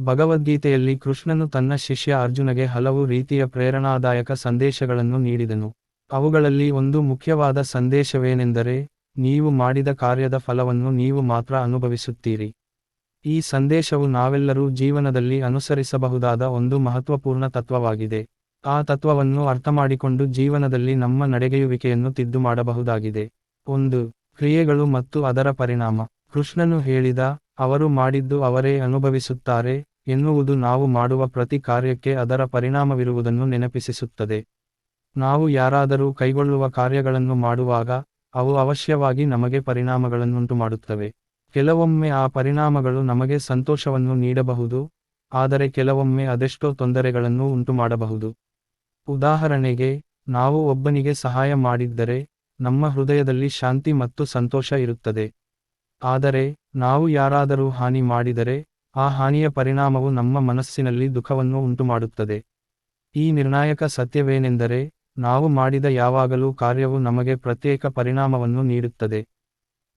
ಭಗವದ್ಗೀತೆಯಲ್ಲಿ ಕೃಷ್ಣನು ತನ್ನ ಶಿಷ್ಯ ಅರ್ಜುನಗೆ ಹಲವು ರೀತಿಯ ಪ್ರೇರಣಾದಾಯಕ ಸಂದೇಶಗಳನ್ನು ನೀಡಿದನು. ಅವುಗಳಲ್ಲಿ ಒಂದು ಮುಖ್ಯವಾದ ಸಂದೇಶವೇನೆಂದರೆ, ನೀವು ಮಾಡಿದ ಕಾರ್ಯದ ಫಲವನ್ನು ನೀವು ಮಾತ್ರ ಅನುಭವಿಸುತ್ತೀರಿ. ಈ ಸಂದೇಶವು ನಾವೆಲ್ಲರೂ ಜೀವನದಲ್ಲಿ ಅನುಸರಿಸಬಹುದಾದ ಒಂದು ಮಹತ್ವಪೂರ್ಣ ತತ್ವವಾಗಿದೆ. ಆ ತತ್ವವನ್ನು ಅರ್ಥಮಾಡಿಕೊಂಡು ಜೀವನದಲ್ಲಿ ನಮ್ಮ ನಡೆಗೆಯುವಿಕೆಯನ್ನು ತಿದ್ದು ಮಾಡಬಹುದಾಗಿದೆ ಒಂದು, ಕ್ರಿಯೆಗಳು ಮತ್ತು ಅದರ ಪರಿಣಾಮ. ಕೃಷ್ಣನು ಹೇಳಿದ, ಅವರು ಮಾಡಿದ್ದು ಅವರೇ ಅನುಭವಿಸುತ್ತಾರೆ. ಎನ್ನುವುದು ನಾವು ಮಾಡುವ ಪ್ರತಿ ಕಾರ್ಯಕ್ಕೆ ಅದರ ಪರಿಣಾಮವಿರುವುದನ್ನು ನೆನಪಿಸಿಸುತ್ತದೆ. ನಾವು ಯಾರಾದರೂ ಕೈಗೊಳ್ಳುವ ಕಾರ್ಯಗಳನ್ನು ಮಾಡುವಾಗ, ಅವು ಅವಶ್ಯವಾಗಿ ನಮಗೆ ಪರಿಣಾಮಗಳನ್ನುಂಟು ಮಾಡುತ್ತವೆ ಕೆಲವೊಮ್ಮೆ ಆ ಪರಿಣಾಮಗಳು ನಮಗೆ ಸಂತೋಷವನ್ನು ನೀಡಬಹುದು, ಆದರೆ ಕೆಲವೊಮ್ಮೆ ಅದೆಷ್ಟೋ ತೊಂದರೆಗಳನ್ನು ಉಂಟುಮಾಡಬಹುದು. ಉದಾಹರಣೆಗೆ, ನಾವು ಒಬ್ಬನಿಗೆ ಸಹಾಯ ಮಾಡಿದ್ದರೆ, ನಮ್ಮ ಹೃದಯದಲ್ಲಿ ಶಾಂತಿ ಮತ್ತು ಸಂತೋಷ ಇರುತ್ತದೆ. ಆದರೆ, ನಾವು ಯಾರಾದರೂ ಹಾನಿ ಮಾಡಿದರೆ ಆ ಹಾನಿಯ ಪರಿಣಾಮವು ನಮ್ಮ ಮನಸ್ಸಿನಲ್ಲಿ ದುಃಖವನ್ನು ಉಂಟುಮಾಡುತ್ತದೆ. ಈ ನಿರ್ಣಾಯಕ ಸತ್ಯವೇನೆಂದರೆ, ನಾವು ಮಾಡಿದ ಯಾವಾಗಲೂ ಕಾರ್ಯವು ನಮಗೆ ಪ್ರತ್ಯೇಕ ಪರಿಣಾಮವನ್ನು ನೀಡುತ್ತದೆ.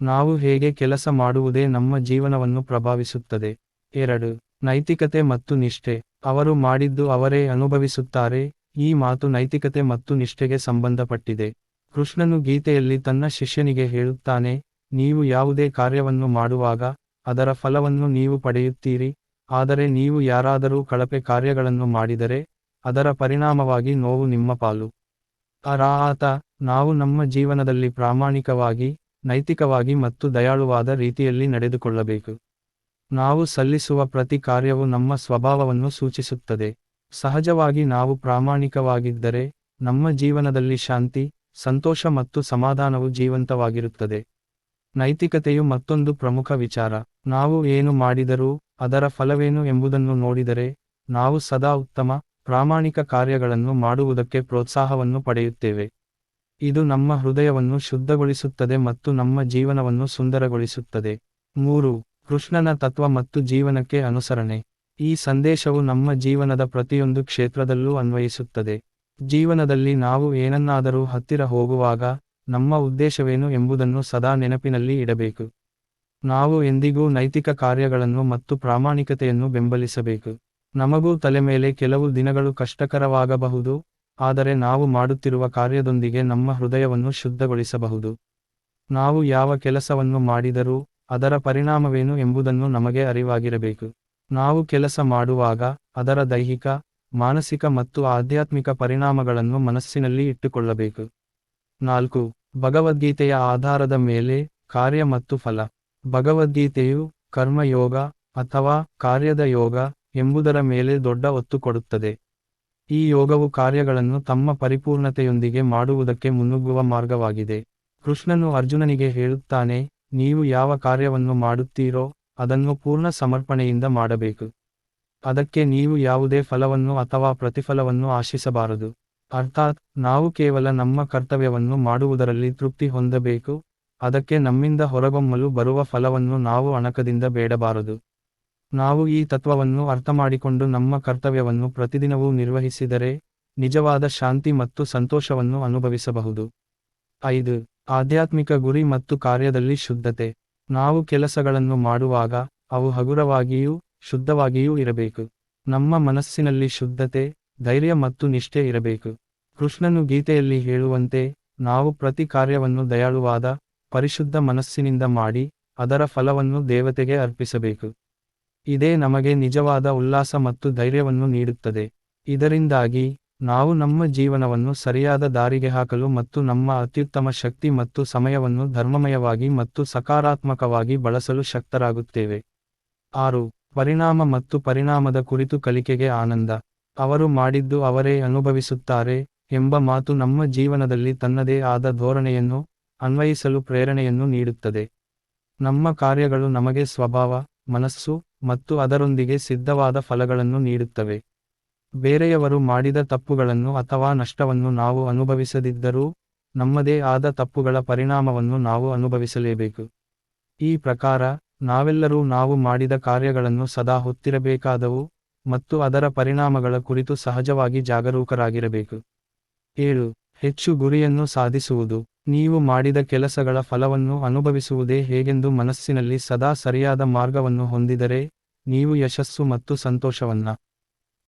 ನಾವು ಹೇಗೆ ಕೆಲಸ ಮಾಡುವುದೇ ನಮ್ಮ ಜೀವನವನ್ನು ಪ್ರಭಾವಿಸುತ್ತದೆ. ಎರಡು, ನೈತಿಕತೆ ಮತ್ತು ನಿಷ್ಠೆ. ಅವರು ಮಾಡಿದ್ದು ಅವರೇ ಅನುಭವಿಸುತ್ತಾರೆ, ಈ ಮಾತು ನೈತಿಕತೆ ಮತ್ತು ನಿಷ್ಠೆಗೆ ಸಂಬಂಧಪಟ್ಟಿದೆ. ಕೃಷ್ಣನು ಗೀತೆಯಲ್ಲಿ ತನ್ನ ಶಿಷ್ಯನಿಗೆ ಹೇಳುತ್ತಾನೆ, ನೀವು ಯಾವುದೇ ಕಾರ್ಯವನ್ನು ಮಾಡುವಾಗ ಅದರ ಫಲವನ್ನು ನೀವು ಪಡೆಯುತ್ತೀರಿ. ಆದರೆ ನೀವು ಯಾರಾದರೂ ಕಳಪೆ ಕಾರ್ಯಗಳನ್ನು ಮಾಡಿದರೆ, ಅದರ ಪರಿಣಾಮವಾಗಿ ನೋವು ನಿಮ್ಮ ಪಾಲು. ಅರಾತ ನಾವು ನಮ್ಮ ಜೀವನದಲ್ಲಿ ಪ್ರಾಮಾಣಿಕವಾಗಿ, ನೈತಿಕವಾಗಿ ಮತ್ತು ದಯಾಳುವಾದ ರೀತಿಯಲ್ಲಿ ನಡೆದುಕೊಳ್ಳಬೇಕು. ನಾವು ಸಲ್ಲಿಸುವ ಪ್ರತಿ ಕಾರ್ಯವು ನಮ್ಮ ಸ್ವಭಾವವನ್ನು ಸೂಚಿಸುತ್ತದೆ. ಸಹಜವಾಗಿ ನಾವು ಪ್ರಾಮಾಣಿಕವಾಗಿದ್ದರೆ, ನಮ್ಮ ಜೀವನದಲ್ಲಿ ಶಾಂತಿ, ಸಂತೋಷ ಮತ್ತು ಸಮಾಧಾನವು ಜೀವಂತವಾಗಿರುತ್ತದೆ. ನೈತಿಕತೆಯು ಮತ್ತೊಂದು ಪ್ರಮುಖ ವಿಚಾರ. ನಾವು ಏನು ಮಾಡಿದರೂ ಅದರ ಫಲವೇನು ಎಂಬುದನ್ನು ನೋಡಿದರೆ, ನಾವು ಸದಾ ಉತ್ತಮ, ಪ್ರಾಮಾಣಿಕ ಕಾರ್ಯಗಳನ್ನು ಮಾಡುವುದಕ್ಕೆ ಪ್ರೋತ್ಸಾಹವನ್ನು ಪಡೆಯುತ್ತೇವೆ. ಇದು ನಮ್ಮ ಹೃದಯವನ್ನು ಶುದ್ಧಗೊಳಿಸುತ್ತದೆ ಮತ್ತು ನಮ್ಮ ಜೀವನವನ್ನು ಸುಂದರಗೊಳಿಸುತ್ತದೆ. ಮೂರು, ಕೃಷ್ಣನ ತತ್ವ ಮತ್ತು ಜೀವನಕ್ಕೆ ಅನುಸರಣೆ. ಈ ಸಂದೇಶವು ನಮ್ಮ ಜೀವನದ ಪ್ರತಿಯೊಂದು ಕ್ಷೇತ್ರದಲ್ಲೂ ಅನ್ವಯಿಸುತ್ತದೆ. ಜೀವನದಲ್ಲಿ ನಾವು ಏನನ್ನಾದರೂ ಹತ್ತಿರ ಹೋಗುವಾಗ ನಮ್ಮ ಉದ್ದೇಶವೇನು ಎಂಬುದನ್ನು ಸದಾ ನೆನಪಿನಲ್ಲಿ ಇಡಬೇಕು. ನಾವು ಎಂದಿಗೂ ನೈತಿಕ ಕಾರ್ಯಗಳನ್ನು ಮತ್ತು ಪ್ರಾಮಾಣಿಕತೆಯನ್ನು ಬೆಂಬಲಿಸಬೇಕು. ನಮಗೂ ತಲೆ ಮೇಲೆ ಕೆಲವು ದಿನಗಳು ಕಷ್ಟಕರವಾಗಬಹುದು, ಆದರೆ ನಾವು ಮಾಡುತ್ತಿರುವ ಕಾರ್ಯದೊಂದಿಗೆ ನಮ್ಮ ಹೃದಯವನ್ನು ಶುದ್ಧಗೊಳಿಸಬಹುದು. ನಾವು ಯಾವ ಕೆಲಸವನ್ನು ಮಾಡಿದರೂ, ಅದರ ಪರಿಣಾಮವೇನು ಎಂಬುದನ್ನು ನಮಗೆ ಅರಿವಾಗಿರಬೇಕು. ನಾವು ಕೆಲಸ ಮಾಡುವಾಗ, ಅದರ ದೈಹಿಕ, ಮಾನಸಿಕ ಮತ್ತು ಆಧ್ಯಾತ್ಮಿಕ ಪರಿಣಾಮಗಳನ್ನು ಮನಸ್ಸಿನಲ್ಲಿ ಇಟ್ಟುಕೊಳ್ಳಬೇಕು. ನಾಲ್ಕು ಭಗವದ್ಗೀತೆಯ ಆಧಾರದ ಮೇಲೆ ಕಾರ್ಯ ಮತ್ತು ಫಲ. ಭಗವದ್ಗೀತೆಯು ಕರ್ಮಯೋಗ ಅಥವಾ ಕಾರ್ಯದ ಯೋಗ ಎಂಬುದರ ಮೇಲೆ ದೊಡ್ಡ ಒತ್ತು ಕೊಡುತ್ತದೆ. ಈ ಯೋಗವು ಕಾರ್ಯಗಳನ್ನು ತಮ್ಮ ಪರಿಪೂರ್ಣತೆಯೊಂದಿಗೆ ಮಾಡುವುದಕ್ಕೆ ಮುನ್ನುಗ್ಗುವ ಮಾರ್ಗವಾಗಿದೆ. ಕೃಷ್ಣನು ಅರ್ಜುನನಿಗೆ ಹೇಳುತ್ತಾನೆ, ನೀವು ಯಾವ ಕಾರ್ಯವನ್ನು ಮಾಡುತ್ತೀರೋ ಅದನ್ನು ಪೂರ್ಣ ಸಮರ್ಪಣೆಯಿಂದ ಮಾಡಬೇಕು. ಅದಕ್ಕೆ ನೀವು ಯಾವುದೇ ಫಲವನ್ನು ಅಥವಾ ಪ್ರತಿಫಲವನ್ನು ಆಶಿಸಬಾರದು. ಅರ್ಥಾತ್ ನಾವು ಕೇವಲ ನಮ್ಮ ಕರ್ತವ್ಯವನ್ನು ಮಾಡುವುದರಲ್ಲಿ ತೃಪ್ತಿ ಹೊಂದಬೇಕು, ಅದಕ್ಕೆ ನಮ್ಮಿಂದ ಹೊರಬೊಮ್ಮಲು ಬರುವ ಫಲವನ್ನು ನಾವು ಅಣಕದಿಂದ ಬೇಡಬಾರದು. ನಾವು ಈ ತತ್ವವನ್ನು ಅರ್ಥಮಾಡಿಕೊಂಡು ನಮ್ಮ ಕರ್ತವ್ಯವನ್ನು ಪ್ರತಿದಿನವೂ ನಿರ್ವಹಿಸಿದರೆ, ನಿಜವಾದ ಶಾಂತಿ ಮತ್ತು ಸಂತೋಷವನ್ನು ಅನುಭವಿಸಬಹುದು. ಐದು, ಆಧ್ಯಾತ್ಮಿಕ ಗುರಿ ಮತ್ತು ಕಾರ್ಯದಲ್ಲಿ ಶುದ್ಧತೆ. ನಾವು ಕೆಲಸಗಳನ್ನು ಮಾಡುವಾಗ, ಅವು ಹಗುರವಾಗಿಯೂ, ಶುದ್ಧವಾಗಿಯೂ ಇರಬೇಕು. ನಮ್ಮ ಮನಸ್ಸಿನಲ್ಲಿ ಶುದ್ಧತೆ, ಧೈರ್ಯ ಮತ್ತು ನಿಷ್ಠೆ ಇರಬೇಕು. ಕೃಷ್ಣನು ಗೀತೆಯಲ್ಲಿ ಹೇಳುವಂತೆ ನಾವು ಪ್ರತಿ ಕಾರ್ಯವನ್ನು ದಯಾಳುವಾದ, ಪರಿಶುದ್ಧ ಮನಸ್ಸಿನಿಂದ ಮಾಡಿ, ಅದರ ಫಲವನ್ನು ದೇವತೆಗೆ ಅರ್ಪಿಸಬೇಕು. ಇದೇ ನಮಗೆ ನಿಜವಾದ ಉಲ್ಲಾಸ ಮತ್ತು ಧೈರ್ಯವನ್ನು ನೀಡುತ್ತದೆ. ಇದರಿಂದಾಗಿ, ನಾವು ನಮ್ಮ ಜೀವನವನ್ನು ಸರಿಯಾದ ದಾರಿಗೆ ಹಾಕಲು ಮತ್ತು ನಮ್ಮ ಅತ್ಯುತ್ತಮ ಶಕ್ತಿ ಮತ್ತು ಸಮಯವನ್ನು ಧರ್ಮಮಯವಾಗಿ ಮತ್ತು ಸಕಾರಾತ್ಮಕವಾಗಿ ಬಳಸಲು ಶಕ್ತರಾಗುತ್ತೇವೆ. ಆರು, ಪರಿಣಾಮ ಮತ್ತು ಪರಿಣಾಮದ ಕುರಿತು ಕಲಿಕೆಗೆ ಆನಂದ. ಅವರು ಮಾಡಿದ್ದು ಅವರೇ ಅನುಭವಿಸುತ್ತಾರೆ ಎಂಬ ಮಾತು ನಮ್ಮ ಜೀವನದಲ್ಲಿ ತನ್ನದೇ ಆದ ಧೋರಣೆಯನ್ನು, ಅನ್ವಯಿಸಲು ಪ್ರೇರಣೆಯನ್ನು ನೀಡುತ್ತದೆ. ನಮ್ಮ ಕಾರ್ಯಗಳು ನಮಗೆ ಸ್ವಭಾವ, ಮನಸ್ಸು ಮತ್ತು ಅದರೊಂದಿಗೆ ಸಿದ್ಧವಾದ ಫಲಗಳನ್ನು ನೀಡುತ್ತವೆ. ಬೇರೆಯವರು ಮಾಡಿದ ತಪ್ಪುಗಳನ್ನು ಅಥವಾ ನಷ್ಟವನ್ನು ನಾವು ಅನುಭವಿಸದಿದ್ದರೂ, ನಮ್ಮದೇ ಆದ ತಪ್ಪುಗಳ ಪರಿಣಾಮವನ್ನು ನಾವು ಅನುಭವಿಸಲೇಬೇಕು. ಈ ಪ್ರಕಾರ, ನಾವೆಲ್ಲರೂ ನಾವು ಮಾಡಿದ ಕಾರ್ಯಗಳನ್ನು ಸದಾ ಹೊತ್ತಿರಬೇಕಾದವು ಮತ್ತು ಅದರ ಪರಿಣಾಮಗಳ ಕುರಿತು ಸಹಜವಾಗಿ ಜಾಗರೂಕರಾಗಿರಬೇಕು. ಏಳು, ಹೆಚ್ಚು ಗುರಿಯನ್ನು ಸಾಧಿಸುವುದು. ನೀವು ಮಾಡಿದ ಕೆಲಸಗಳ ಫಲವನ್ನು ಅನುಭವಿಸುವುದೇ ಹೇಗೆಂದು ಮನಸ್ಸಿನಲ್ಲಿ ಸದಾ ಸರಿಯಾದ ಮಾರ್ಗವನ್ನು ಹೊಂದಿದರೆ, ನೀವು ಯಶಸ್ಸು ಮತ್ತು ಸಂತೋಷವನ್ನ